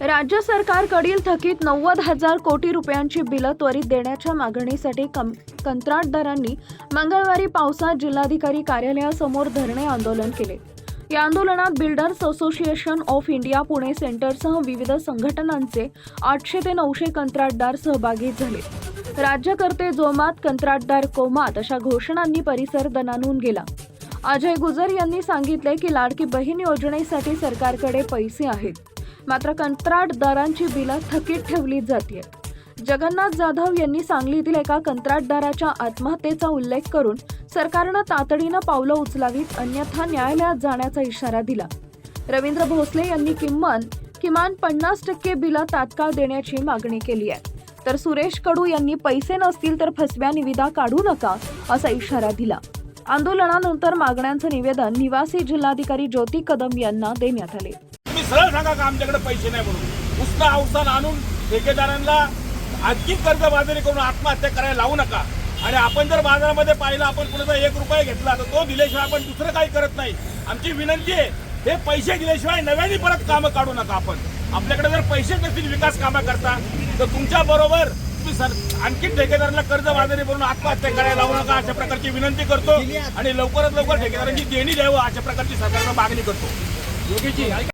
राज्य सरकारकडील थकीत नव्वद हजार कोटी रुपयांची बिलं त्वरित देण्याच्या मागणीसाठी कम कंत्राटदारांनी मंगळवारी पावसात जिल्हाधिकारी कार्यालयासमोर धरणे आंदोलन केले. या आंदोलनात builders association of India Pune सेंटरसह विविध संघटनांचे आठशे ते नऊशे कंत्राटदार सहभागी झाले. राज्यकर्ते जोमात कंत्राटदार कोमात अशा घोषणांनी परिसर दणानून गेला. अजय गुजर यांनी सांगितले की लाडकी बहीण योजनेसाठी सरकारकडे पैसे आहेत. मात्र कंत्राटदारांची बिलं थकीत ठेवली जाते जगन्नाथ जाधव यांनी सांगलीतील एका कंत्राटदाराच्या आत्महत्येचा उल्लेख करून सरकारनं तातडीनं पावलं उचलावीत अन्यथा न्यायालयात जाण्याचा इशारा दिला. रवींद्र भोसले यांनी किमान किमान पन्नास टक्के बिलं तात्काळ देण्याची मागणी केली आहे तर सुरेश कडू यांनी पैसे नसतील तर फसव्या निविदा काढू नका असा इशारा दिला. आंदोलनानंतर मागण्यांचं निवेदन निवासी जिल्हाधिकारी ज्योती कदम यांना देण्यात आले. तुम्ही सरळ सांगा का आमच्याकडे पैसे नाही म्हणून? उसना अवसान आणून ठेकेदारांना आणखी कर्जबाजारी करून आत्महत्या करायला लावू नका. आणि आपण जर बाजारामध्ये पाहिलं आपण कुणाचा एक रुपया घेतला तर तो दिल्याशिवाय आपण दुसरं काही करत नाही. आमची विनंती आहे हे पैसे दिल्याशिवाय नव्याने परत कामं काढू नका आपण. आपल्याकडे जर पैसे नसतील विकास कामं करता तर तुमच्या बरोबर तुम्ही सर आणखी ठेकेदारांना कर्जबाजारी करून आत्महत्या करायला लावू नका अशा प्रकारची विनंती करतो. आणि लवकरात लवकर ठेकेदारांची देणी द्यावं अशा प्रकारची सरकारनं मागणी करतो. योगीजी